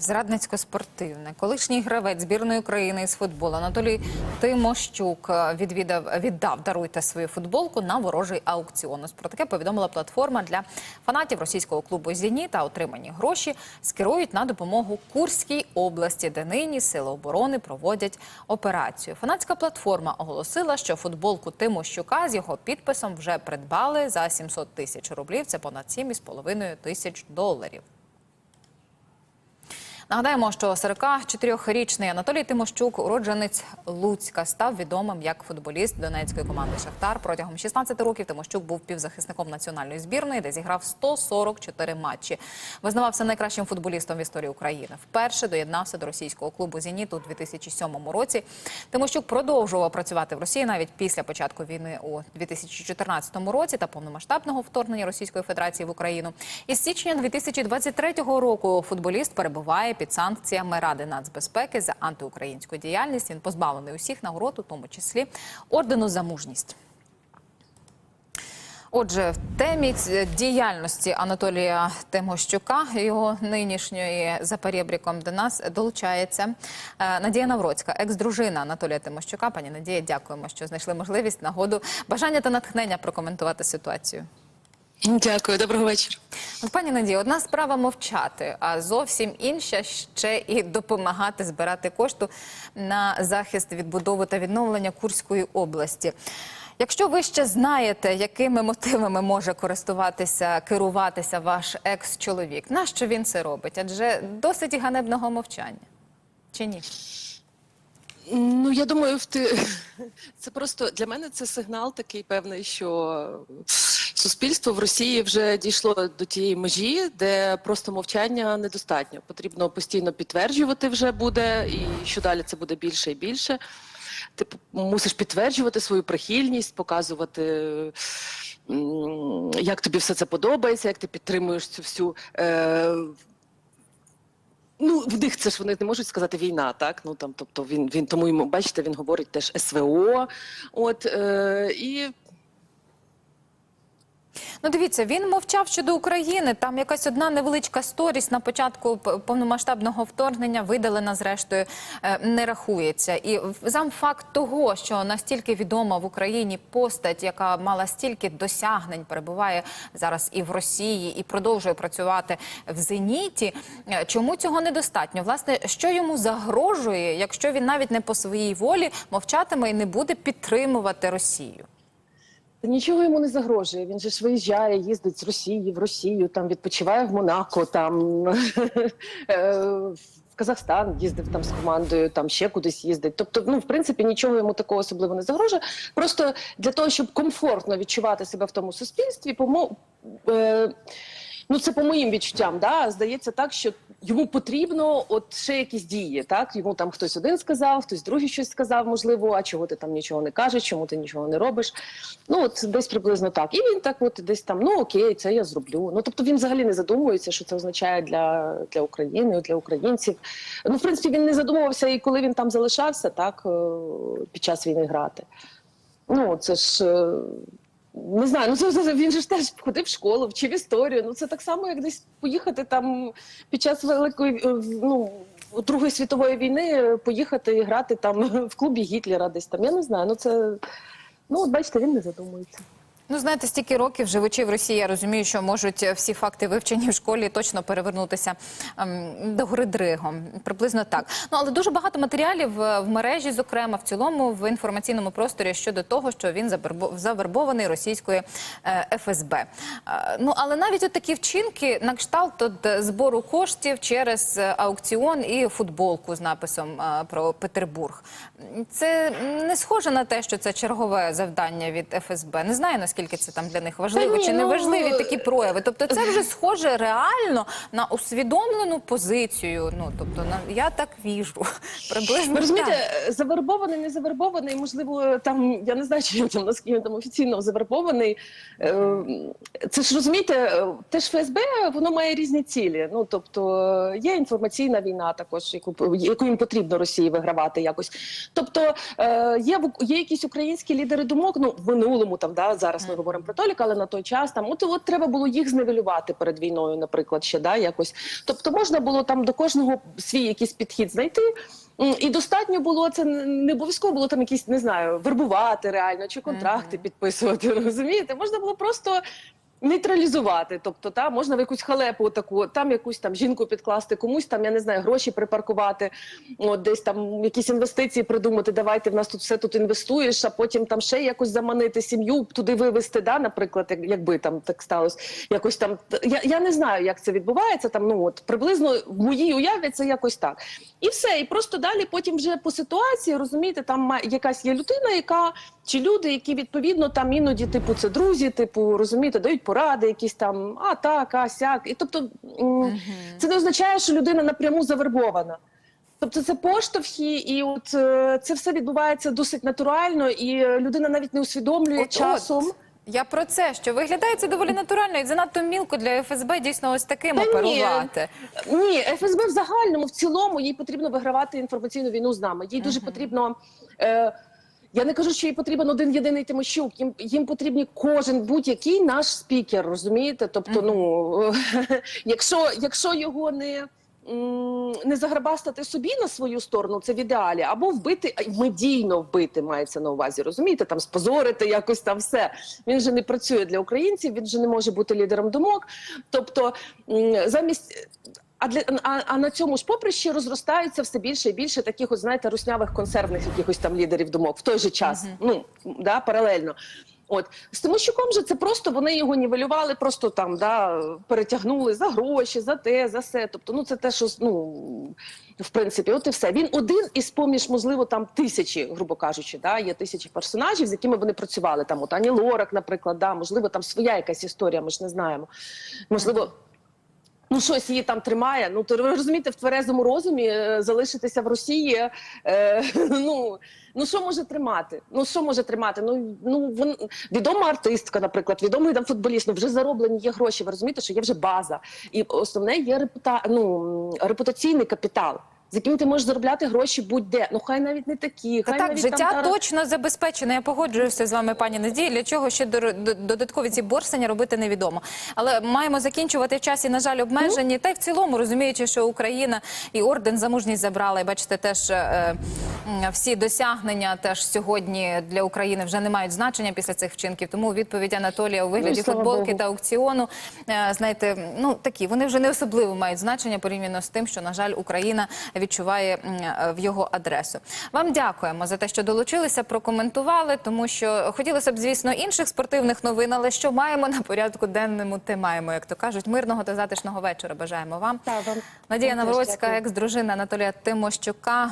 Зрадницько-спортивне. Колишній гравець збірної України з футболу Анатолій Тимощук е, відвідав, віддав, даруйте свою футболку на ворожий аукціон. Ось Про таке повідомила платформа для фанатів російського клубу «Зеніт» та отримані гроші скерують на допомогу Курській області, де нині сили оборони проводять операцію. Фанатська платформа оголосила, що футболку Тимощука з його підписом вже придбали за 700 тисяч рублів. Це понад 7,5 тисяч доларів. Нагадаємо, що 44-річний Анатолій Тимощук, уродженець Луцька, став відомим як футболіст донецької команди Шахтар. Протягом 16 років Тимощук був півзахисником національної збірної, де зіграв 144 матчі. Визнавався найкращим футболістом в історії України. Вперше доєднався до російського клубу Зеніт у 2007 році. Тимощук продовжував працювати в Росії навіть після початку війни у 2014 році та повномасштабного вторгнення Російської Федерації в Україну. Із січня 2023 року футболіст перебуває під санкціями Ради нацбезпеки за антиукраїнську діяльність. Він позбавлений усіх нагород, у тому числі ордену за мужність. Отже, в темі діяльності Анатолія Тимощука, його нинішньої за перебріком до нас долучається е, Надія Навроцька, екс-дружина Анатолія Тимощука. Пані Надія, дякуємо, що знайшли можливість, нагоду, бажання та натхнення прокоментувати ситуацію. Дякую, доброго вечора. Пані Надія, одна справа мовчати, а зовсім інша ще і допомагати збирати кошту на захист відбудови та відновлення Курської області. Якщо ви ще знаєте, якими мотивами може користуватися, керуватися ваш екс-чоловік, нащо він це робить? Адже досить і ганебного мовчання. Чи ні? Ну я думаю, в ти це просто для мене це сигнал такий певний, що суспільство в Росії вже дійшло до тієї межі, де просто мовчання недостатньо. Потрібно постійно підтверджувати вже буде, і що далі це буде більше і більше. Ти мусиш підтверджувати свою прихильність, показувати, як тобі все це подобається, як ти підтримуєш цю всю. Е- Ну, в них це ж вони не можуть сказати війна, так? Ну там, тобто він він тому йому бачите, він говорить теж СВО. От е, і Ну, дивіться, він мовчав щодо України. Там якась одна невеличка сторіс на початку повномасштабного вторгнення видалена, зрештою, е, не рахується. І сам факт того, що настільки відома в Україні постать, яка мала стільки досягнень, перебуває зараз і в Росії, і продовжує працювати в зеніті. е, Чому цього недостатньо? Власне, що йому загрожує, якщо він навіть не по своїй волі мовчатиме і не буде підтримувати Росію? Нічого йому не загрожує. Він же ж виїжджає, їздить з Росії в Росію, там відпочиває в Монако, там е, в Казахстан їздив там з командою, там ще кудись їздить. Тобто, ну в принципі, нічого йому такого особливо не загрожує. Просто для того, щоб комфортно відчувати себе в тому суспільстві, помо е, ну це по моїм відчуттям, да здається так, що йому потрібно от ще якісь дії. Так йому там хтось один сказав, хтось другий щось сказав, можливо. А чого ти там нічого не кажеш, чому ти нічого не робиш? Ну от десь приблизно так. І він так, от десь там, ну окей, це я зроблю. Ну тобто він взагалі не задумується, що це означає для, для України, для українців. Ну, в принципі, він не задумувався і коли він там залишався, так е, під час війни грати. Ну це ж. Не знаю, ну це, це він же ж теж ходив в школу, вчив історію. Ну це так само, як десь поїхати там під час великої е, ну Другої світової війни, е, поїхати і грати там в клубі Гітлера, десь там. Я не знаю. Ну це ну от бачите, він не задумується. Ну, знаєте, стільки років живучи в Росії, я розумію, що можуть е, всі факти вивчені в школі точно перевернутися ем, до гори дригом. Приблизно так. Ну але дуже багато матеріалів е, в мережі, зокрема в цілому в інформаційному просторі щодо того, що він завербований російською е, ФСБ. Е, ну але навіть от такі вчинки на кшталт от, е, збору коштів через аукціон і футболку з написом е, про Петербург. Це не схоже на те, що це чергове завдання від ФСБ. Не знаю наскільки це там для них важливо Та ні, чи не ну, важливі такі прояви. Тобто, це вже схоже реально на усвідомлену позицію. Ну тобто, на я так віжу. Приблизно Ви розумієте, завербований, не завербований, можливо, там я не знаю, чи він там наскільки він там офіційно завербований. Е, Це ж розумієте, е, теж ФСБ воно має різні цілі. Ну тобто е, є інформаційна війна, також яку яку їм потрібно Росії вигравати якось. Тобто е, є є якісь українські лідери думок. Ну в минулому там да Зараз ми говоримо про Толіка, але на той час там от, от треба було їх зневелювати перед війною, наприклад, ще да якось. Тобто можна було там до кожного свій якийсь підхід знайти. І достатньо було це не обов'язково було там якісь, не знаю, вербувати реально чи контракти підписувати. Розумієте, можна було просто. Нейтралізувати, тобто та можна в якусь халепу таку, там якусь там жінку підкласти, комусь там я не знаю, гроші припаркувати, от десь там якісь інвестиції придумати. Давайте в нас тут все тут інвестуєш, а потім там ще якось заманити сім'ю, туди вивезти, да, наприклад, як, якби там так сталося. Якось там я, я не знаю, як це відбувається. Там ну от приблизно в моїй уяві це якось так. І все, і просто далі потім вже по ситуації розумієте, там якась є людина, яка чи люди, які відповідно там іноді, типу, це друзі, типу, розумієте, дають поради, якісь там а так, а сяк. І тобто це не означає, що людина напряму завербована. Тобто це поштовхи, і от е, це все відбувається досить натурально, і людина навіть не усвідомлює От, часом. от. Я про це, що виглядає це доволі натурально і занадто мілко для ФСБ дійсно ось таким Та ні. оперувати. Ні, ФСБ в загальному в цілому їй потрібно вигравати інформаційну війну з нами. Їй дуже потрібно. Е, я не кажу, що їй потрібен один єдиний Тимощук. Їм їм потрібні кожен будь-який наш спікер. Розумієте? Тобто, ну якщо, якщо його не. Не заграбастати собі на свою сторону, це в ідеалі, або вбити медійно вбити мається на увазі. Розумієте, там спозорити якось там все. Він же не працює для українців, він же не може бути лідером думок. Тобто, замість а для а, а на цьому ж поприщі розростаються все більше і більше таких, от знаєте, руснявих консервних якихось там лідерів думок в той же час. Ну да, паралельно. От з Тимощуком же це просто вони його нівелювали, просто там да перетягнули за гроші, за те, за все. Тобто, ну це те, що ну в принципі, от і все. Він один із поміж, можливо, там тисячі, грубо кажучи, да, є тисячі персонажів, з якими вони працювали. Там от Ані Лорак, наприклад, да, можливо, там своя якась історія, ми ж не знаємо. Можливо. Ну, щось її там тримає. Ну, то ви розумієте, в тверезому розумі е, залишитися в Росії. Е, ну, ну що може тримати? Ну що може тримати? Ну, ну вон, відома артистка, наприклад, відомий там футболіст. Ну вже зароблені є гроші. Ви розумієте, що є вже база, і основне є репута, ну, репутаційний капітал. З яким ти можеш заробляти гроші будь-де. Ну хай навіть не такі, Та хай так, навіть життя там точно забезпечене. Я погоджуюся з вами, пані Надії. Для чого ще додаткові ці борсання робити невідомо. Але маємо закінчувати в часі, на жаль, обмежені. Та й в цілому розуміючи, що Україна і орден за мужність забрала. І бачите, теж е, всі досягнення теж сьогодні для України вже не мають значення після цих вчинків. Тому відповідь Анатолія у вигляді Ну, футболки Богу. та аукціону. е, Знаєте, ну такі вони вже не особливо мають значення порівняно з тим, що на жаль Україна відчуває е, в його адресу. Вам дякуємо за те, що долучилися, прокоментували, тому що хотілося б, звісно, інших спортивних новин, але що маємо на порядку денному, те маємо, як то кажуть. Мирного та затишного вечора. Бажаємо вам. Та, вам- Надія Навроцька, дякую. екс-дружина Анатолія Тимощука,